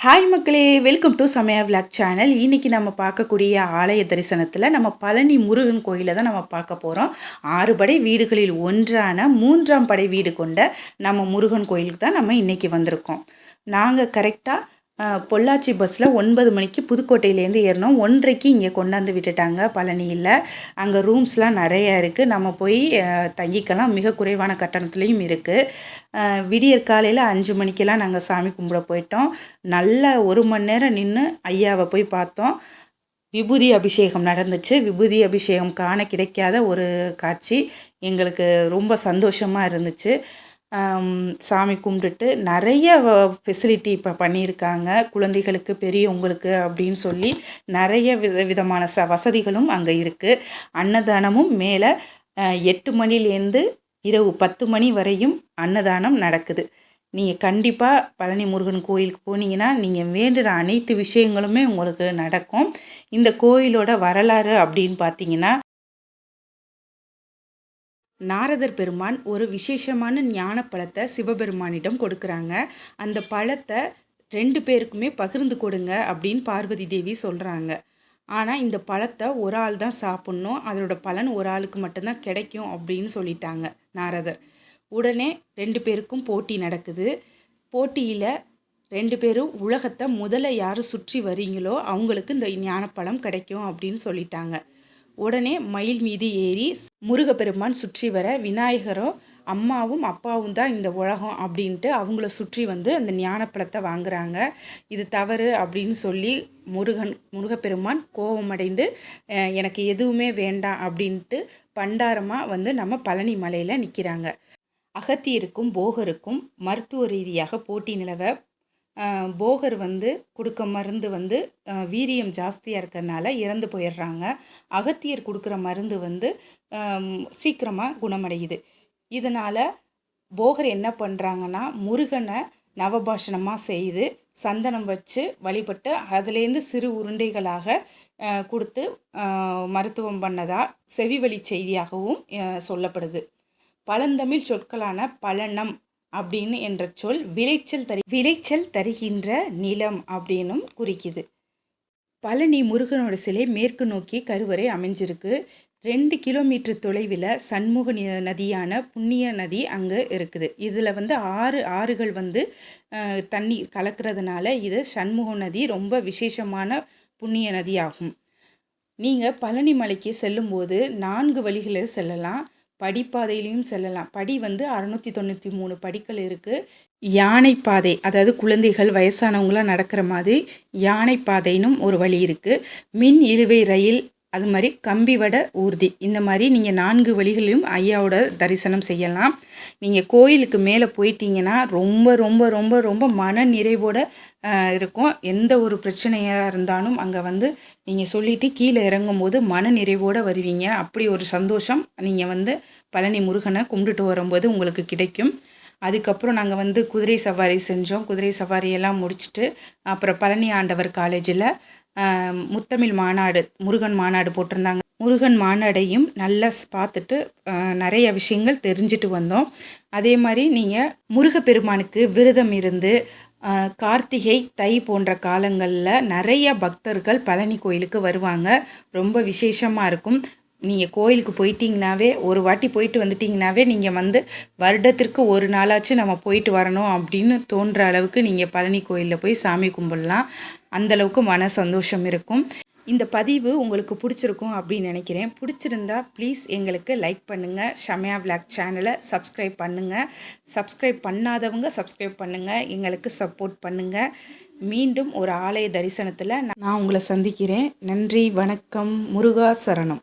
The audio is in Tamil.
ஹாய் மக்களே welcome to Samaya vlog channel இன்றைக்கி நம்ம பார்க்கக்கூடிய ஆலய தரிசனத்தில் நம்ம பழனி முருகன் கோயிலை தான் நம்ம பார்க்க போகிறோம் ஆறு படை வீடுகளில் ஒன்றான மூன்றாம் படை வீடு கொண்ட நம்ம முருகன் கோயிலுக்கு தான் நம்ம இன்றைக்கி வந்திருக்கோம். நாங்கள் கரெக்டாக பொள்ளாச்சி பஸ்ஸில் ஒன்பது மணிக்கு புதுக்கோட்டையிலேருந்து ஏறினோம் ஒன்றைக்கு இங்கே கொண்டாந்து விட்டுட்டாங்க பழனியில். அங்கே ரூம்ஸ்லாம் நிறையா இருக்குது நம்ம போய் தங்கிக்கலாம். மிக குறைவான கட்டணத்துலேயும் இருக்குது விடியற் காலையில் அஞ்சு மணிக்கெல்லாம் நாங்கள் சாமி கும்பிட போயிட்டோம். நல்ல ஒரு மணி நேரம் நின்று ஐயாவை போய் பார்த்தோம். விபூதி அபிஷேகம் நடந்துச்சு. விபூதி அபிஷேகம் காண கிடைக்காத ஒரு காட்சி. எங்களுக்கு ரொம்ப சந்தோஷமாக இருந்துச்சு. சாமி கும்பிட்டுட்டு நிறைய ஃபெசிலிட்டி இப்போ பண்ணியிருக்காங்க. குழந்தைகளுக்கு பெரியவங்களுக்கு அப்படின்னு சொல்லி நிறைய வித விதமான ச வசதிகளும் அங்கே இருக்குது அன்னதானமும் மேலே எட்டு மணிலேருந்து இரவு பத்து மணி வரையும் அன்னதானம் நடக்குது. நீங்கள் கண்டிப்பாக பழனி முருகன் கோயிலுக்கு போனீங்கன்னா நீங்கள் வேண்டுகிற அனைத்து விஷயங்களுமே உங்களுக்கு நடக்கும். இந்த கோயிலோட வரலாறு அப்படின்னு பார்த்தீங்கன்னா நாரதர் பெருமான் ஒரு விசேஷமான ஞான பழத்தை சிவபெருமானிடம் கொடுக்குறாங்க. அந்த பழத்தை ரெண்டு பேருக்குமே பகிர்ந்து கொடுங்க அப்படின்னு பார்வதி தேவி சொல்கிறாங்க ஆனால் இந்த பழத்தை ஒரு ஆள் தான் சாப்பிட்ணும். அதோட பலன் ஒரு ஆளுக்கு மட்டும்தான் கிடைக்கும் அப்படின்னு சொல்லிட்டாங்க நாரதர். உடனே ரெண்டு பேருக்கும் போட்டி நடக்குது. போட்டியில் ரெண்டு பேரும் உலகத்தை முதல்ல யார் சுற்றி வரீங்களோ அவங்களுக்கு இந்த ஞானப்பழம் கிடைக்கும் அப்படின்னு சொல்லிட்டாங்க. உடனே மயில் மீது ஏறி முருகப்பெருமான் சுற்றி வர விநாயகரும் அம்மாவும் அப்பாவும் தான் இந்த உலகம் அப்படின்ட்டு அவங்கள சுற்றி வந்து அந்த ஞானப்பழத்தை வாங்குறாங்க. இது தவறு அப்படின்னு சொல்லி முருகன் முருகப்பெருமான் கோபமடைந்து எனக்கு எதுவுமே வேண்டாம் அப்படின்ட்டு பண்டாரமாக வந்து நம்ம பழனி மலையில் நிற்கிறாங்க அகத்தியருக்கும் போகருக்கும் மருத்துவ ரீதியாக போட்டி நிலவ போகர் வந்து கொடுக்க மருந்து வந்து வீரியம் ஜாஸ்தியாக இருக்கிறதுனால இறந்து போயிடுறாங்க அகத்தியர் கொடுக்குற மருந்து வந்து சீக்கிரமாக குணமடையுது. இதனால் போகர் என்ன பண்ணுறாங்கன்னா முருகனை நவபாஷணமாக செய்து சந்தனம் வச்சு வழிபட்டு அதுலேருந்து சிறு உருண்டைகளாக கொடுத்து மருத்துவம் பண்ணதாக செவிவழி செய்தியாகவும் சொல்லப்படுது. பழந்தமிழ் சொற்களான பழனம் அப்படின்னு என்ற சொல் விளைச்சல் தரு விளைச்சல் தருகின்ற நிலம் அப்படின்னும் குறிக்குது. பழனி முருகனோட சிலை மேற்கு நோக்கி கருவறை அமைஞ்சிருக்கு. ரெண்டு கிலோமீட்டர் தொலைவில் சண்முக நதியான புண்ணிய நதி அங்கே இருக்குது. இதில் வந்து ஆறு ஆறுகள் வந்து தண்ணி கலக்கிறதுனால இது சண்முக நதி ரொம்ப விசேஷமான புண்ணிய நதியாகும். நீங்கள் பழனி மலைக்கு செல்லும்போது நான்கு வழிகளில் செல்லலாம். படிப்பாதையிலையும் செல்லலாம். படி வந்து அறநூற்றி தொண்ணூற்றி மூணு படிக்கல் இருக்குது யானை பாதை அதாவது குழந்தைகள் வயசானவங்களாம் நடக்கிற மாதிரி யானை பாதைனும் ஒரு வழி இருக்குது மின் இழுவை ரயில் அது மாதிரி கம்பி வடை ஊர்தி. இந்த மாதிரி நீங்கள் நான்கு வழிகளிலும் ஐயாவோட தரிசனம் செய்யலாம். நீங்கள் கோயிலுக்கு மேலே போயிட்டீங்கன்னா ரொம்ப ரொம்ப ரொம்ப ரொம்ப மன நிறைவோடு இருக்கும். எந்த ஒரு பிரச்சனையாக இருந்தாலும் அங்கே வந்து நீங்கள் சொல்லிவிட்டு கீழே இறங்கும்போது மன நிறைவோடு வருவீங்க. அப்படி ஒரு சந்தோஷம் நீங்கள் வந்து பழனி முருகனை கும்பிட்டுட்டு வரும்போது உங்களுக்கு கிடைக்கும். அதுக்கப்புறம் நாங்கள் வந்து குதிரை சவாரி செஞ்சோம். குதிரை சவாரியெல்லாம் முடிச்சுட்டு அப்புறம் பழனி ஆண்டவர் காலேஜில் முத்தமிழ் மாநாடு முருகன் மாநாடு போட்டிருந்தாங்க. முருகன் மாநாடையும் நல்லா பார்த்துட்டு நிறைய விஷயங்கள் தெரிஞ்சுட்டு வந்தோம். அதே மாதிரி நீங்கள் முருகப்பெருமானுக்கு விரதம் இருந்து கார்த்திகை தை போன்ற காலங்களில் நிறைய பக்தர்கள் பழனி கோயிலுக்கு வருவாங்க. ரொம்ப விசேஷமாக இருக்கும். நீங்கள் கோயிலுக்கு போயிட்டீங்கனாவே ஒரு வாட்டி போயிட்டு வந்துட்டிங்கனாவே நீங்கள் வந்து வருடத்திற்கு ஒரு நாளாச்சும் நம்ம போயிட்டு வரணும் அப்படின்னு தோன்ற அளவுக்கு நீங்கள் பழனி கோயிலில் போய் சாமி கும்பிடலாம். அந்தளவுக்கு மன சந்தோஷம் இருக்கும். இந்த பதிவு உங்களுக்கு பிடிச்சிருக்கும் அப்படின்னு நினைக்கிறேன். பிடிச்சிருந்தா ப்ளீஸ் எங்களுக்கு லைக் பண்ணுங்கள் ஷமயா விளாக் சேனலை சப்ஸ்கிரைப் பண்ணுங்கள் சப்ஸ்கிரைப் பண்ணாதவங்க சப்ஸ்கிரைப் பண்ணுங்கள் எங்களுக்கு சப்போர்ட் பண்ணுங்கள் மீண்டும் ஒரு ஆலய தரிசனத்தில் நான் உங்களை சந்திக்கிறேன். நன்றி வணக்கம். முருகா சரணம்.